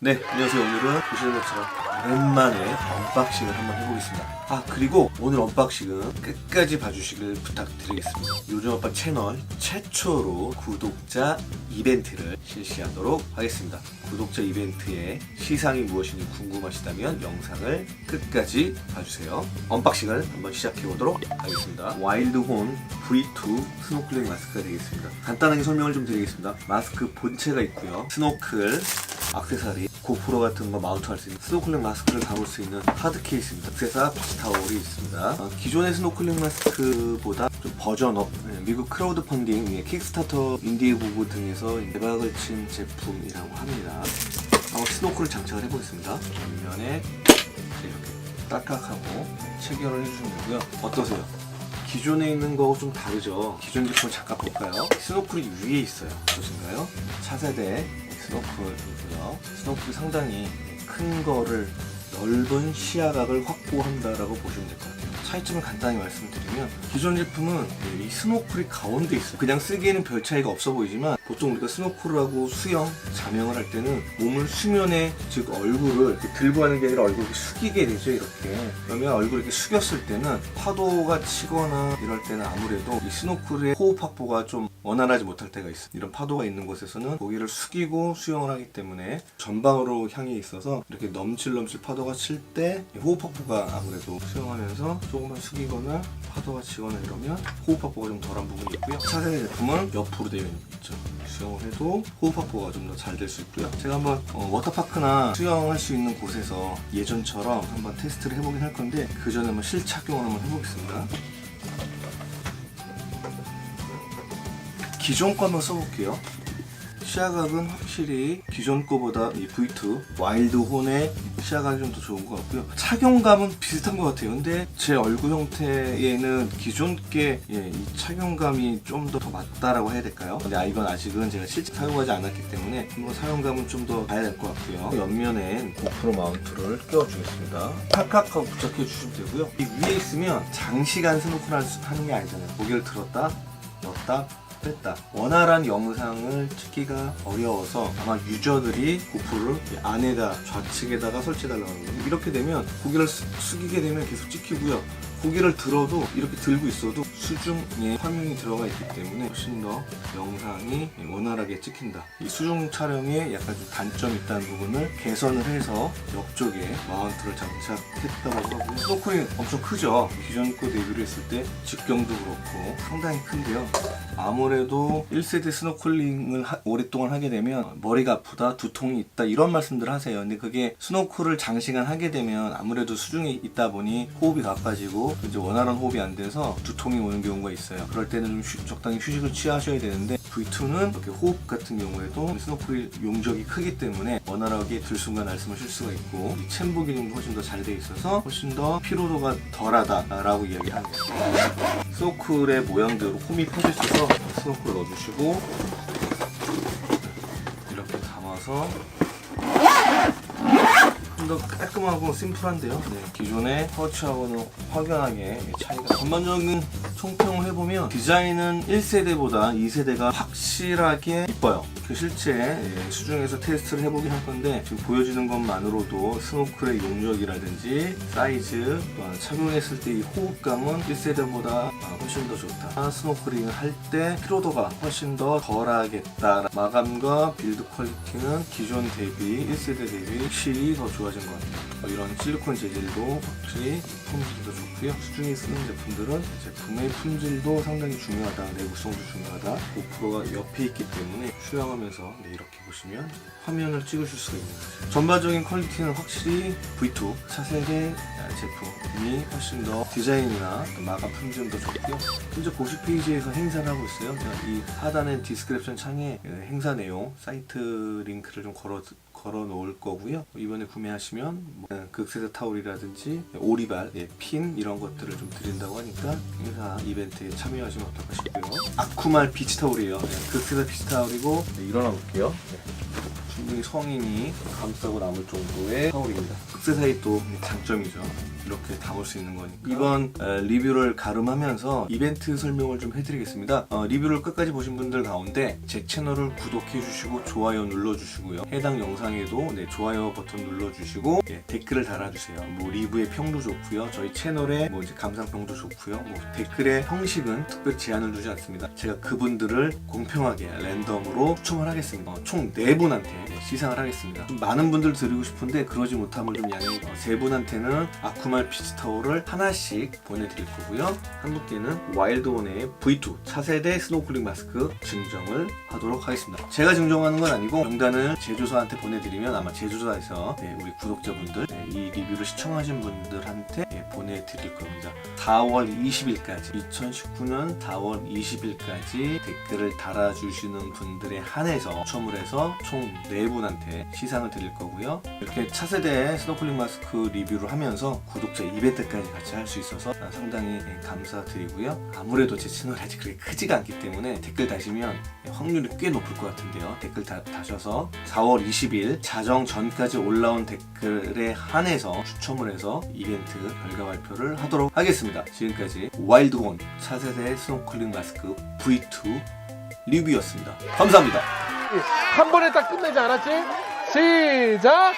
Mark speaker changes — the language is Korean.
Speaker 1: 네, 안녕하세요. 오늘은 보시는 것처럼 오랜만에 언박싱을 한번 해보겠습니다. 아, 그리고 오늘 언박싱은 끝까지 봐주시길 부탁드리겠습니다. 요즘 아빠 채널 최초로 구독자 이벤트를 실시하도록 하겠습니다. 구독자 이벤트의 시상이 무엇인지 궁금하시다면 영상을 끝까지 봐주세요. 언박싱을 한번 시작해보도록 하겠습니다. 와일드혼 V2 스노클링 마스크가 되겠습니다. 간단하게 설명을 좀 드리겠습니다. 마스크 본체가 있고요. 스노클, 액세서리, 고프로 같은 거 마운트할 수 있는 스노클링 마스크를 담을 수 있는 하드 케이스입니다. 액세서 피스타올이 있습니다. 어, 기존의 스노클링 마스크보다 좀 버전업, 네, 미국 크라우드 펀딩, 예, 킥스타터, 인디고고 등에서 대박을 친 제품이라고 합니다. 한번 스노클을 장착을 해보겠습니다. 전면에 이렇게 딱딱하고 체결을 해주시면 되고요. 어떠세요? 기존에 있는 거하고 좀 다르죠. 기존 제품 잠깐 볼까요? 스노클이 위에 있어요. 보신가요? 차세대 스노클이고요. 스노클이 상당히 큰 거를 넓은 시야각을 확보한다라고 보시면 될 것 같아요. 차이점을 간단히 말씀드리면 기존 제품은 이 스노클이 가운데 있어요. 그냥 쓰기에는 별 차이가 없어 보이지만 보통 우리가 스노클을 하고 수영, 자명을 할 때는 몸을 수면에 즉 얼굴을 들고 하는 게 아니라 얼굴을 숙이게 되죠 이렇게. 그러면 얼굴을 이렇게 숙였을 때는 파도가 치거나 이럴 때는 아무래도 이 스노클의 호흡 확보가 좀 원활하지 못할 때가 있어요. 이런 파도가 있는 곳에서는 고개를 숙이고 수영을 하기 때문에 전방으로 향해 있어서 이렇게 넘칠넘칠 파도가 칠 때 호흡 확보가 아무래도 수영하면서 조금만 숙이거나 파도가 치거나 이러면 호흡 확보가 좀 덜한 부분이 있고요. 차세대 제품은 옆으로 되어 있죠. 수영을 해도 호흡 확보가 좀 더 잘 될 수 있고요. 제가 한번 어, 워터파크나 수영할 수 있는 곳에서 예전처럼 한번 테스트를 해보긴 할 건데 그 전에 한번 실착용을 한번 해보겠습니다. 기존 거 한번 써볼게요. 시야각은 확실히 기존 거보다 이 V2 와일드 혼의 시야각이 좀 더 좋은 것 같고요. 착용감은 비슷한 것 같아요. 근데 제 얼굴 형태에는 기존 게 예, 이 착용감이 좀더 맞다라고 해야 될까요? 근데 아, 이건 아직은 제가 실제 사용하지 않았기 때문에 한번 사용감은 좀 더 봐야 될 것 같고요. 옆면엔 고프로 마운트를 끼워주겠습니다. 칵칵하고 부착해 주시면 되고요. 이 위에 있으면 장시간 스노클 하는 게 아니잖아요. 고개를 들었다, 넣었다, 뺐다. 원활한 영상을 찍기가 어려워서 아마 유저들이 고프를 안에다 좌측에다가 설치해달라고 거예요. 이렇게 되면 고개를 수- 숙이게 되면 계속 찍히고요. 고개를 들어도 이렇게 들고 있어도 수중에 화면이 들어가 있기 때문에 훨씬 더 영상이 원활하게 찍힌다. 이 수중 촬영에 약간 좀 단점이 있다는 부분을 개선을 해서 옆쪽에 마운트를 장착했다고 하고요. 스노클이 엄청 크죠? 기존 거 대비를 했을 때 직경도 그렇고 상당히 큰데요. 아무래도 1세대 스노클링을 하- 오랫동안 하게 되면 머리가 아프다, 두통이 있다 이런 말씀들 하세요. 근데 그게 스노클을 장시간 하게 되면 아무래도 수중에 있다 보니 호흡이 가빠지 고 이제 원활한 호흡이 안 돼서 두통이 오는 경우가 있어요. 그럴 때는 좀 휴- 적당히 휴식을 취하셔야 되는데 V2는 이렇게 호흡 같은 경우에도 스노클 용적이 크기 때문에 원활하게 들숨과 날숨을 쉴 수가 있고 이 챔버 기능도 훨씬 더 잘 돼 있어서 훨씬 더 피로도가 덜하다라고 이야기합니다. 스노클의 모양대로 홈이 퍼져 있어서 스노클 넣어주시고 이렇게 담아서 좀 더 깔끔하고 심플한데요. 네, 기존의 터치하고는 확연하게 차이가 전반적인 총평을 해보면 디자인은 1세대보다 2세대가 확실하게 이뻐요. 그 실제 예, 수중에서 테스트를 해보긴 할 건데 지금 보여지는 것만으로도 스노클의 용적이라든지 사이즈 또한 착용했을 때 이 호흡감은 1세대보다 훨씬 더 좋다. 스노클링을 할 때 피로도가 훨씬 더 덜하겠다. 마감과 빌드 퀄리티는 기존 대비 1세대 대비 확실히 더 좋아진 것 같아요. 어, 이런 실리콘 재질도 확실히 품질도 좋고요. 수중에 쓰는 제품들은 제품의 품질도 상당히 중요하다. 내구성도 중요하다. 고프로가 옆에 있기 때문에 수영하면서 네, 이렇게 보시면 화면을 찍으실 수가 있는 거죠. 전반적인 퀄리티는 확실히 V2 차세대 제품이 훨씬 더 디자인이나 또 마감 품질은 더 좋고요. 현재 공식 페이지에서 행사를 하고 있어요. 이 하단에 디스크립션 창에 그 행사 내용 사이트 링크를 좀 걸어 걸어 놓을 거고요. 이번에 구매하시면 뭐, 극세대 타올이라든지 오리발, 예, 핀 이런 것들을 좀 드린다고 하니까 행사 이벤트에 참여하시면 어떨까 싶고요. 아쿠말 비치 타올이에요. 예, 극세대 비치 타올이고 네, 일어나 볼게요. 네. 분명히 성인이 감싸고 남을 정도의 타올입니다. 액세서리 또 장점이죠. 이렇게 담을 수 있는 거니까. 이번 어, 리뷰를 가름하면서 이벤트 설명을 좀 해드리겠습니다. 어, 리뷰를 끝까지 보신 분들 가운데 제 채널을 구독해 주시고 좋아요 눌러 주시고요. 해당 영상에도 네, 좋아요 버튼 눌러 주시고 예, 댓글을 달아주세요. 뭐 리뷰의 평도 좋고요. 저희 채널에 뭐 이제 감상평도 좋고요. 뭐 댓글의 형식은 특별 제한을 두지 않습니다. 제가 그분들을 공평하게 랜덤으로 추첨을 하겠습니다. 어, 총네 분한테 네, 시상을 하겠습니다. 좀 많은 분들 드리고 싶은데 그러지 못함을 좀 양해. 어, 세 분한테는 아쿠말 피치 타올을 하나씩 보내드릴 거고요. 한 분께는 와일드원의 V2 차세대 스노클링 마스크 증정을 하도록 하겠습니다. 제가 증정하는 건 아니고 명단을 제조사한테 보내드리면 아마 제조사에서 네, 우리 구독자분들 네, 이 리뷰를 시청하신 분들한테 네, 보내드릴 겁니다. 4월 20일까지 2019년 4월 20일까지 댓글을 달아주시는 분들에 한해서 추첨을 해서 총 4 분한테 시상을 드릴 거고요. 이렇게 차세대 스노클링 마스크 리뷰를 하면서 구독자 이벤트까지 같이 할 수 있어서 상당히 감사드리고요. 아무래도 제 채널이 아직 그렇게 크지가 않기 때문에 댓글 다시면 확률이 꽤 높을 것 같은데요. 댓글 다, 다셔서 4월 20일 자정 전까지 올라온 댓글에 한해서 추첨을 해서 이벤트 결과 발표를 하도록 하겠습니다. 지금까지 와일드원 차세대 스노클링 마스크 V2 리뷰였습니다. 감사합니다.
Speaker 2: 한 번에 딱 끝내지 않았지? 시작!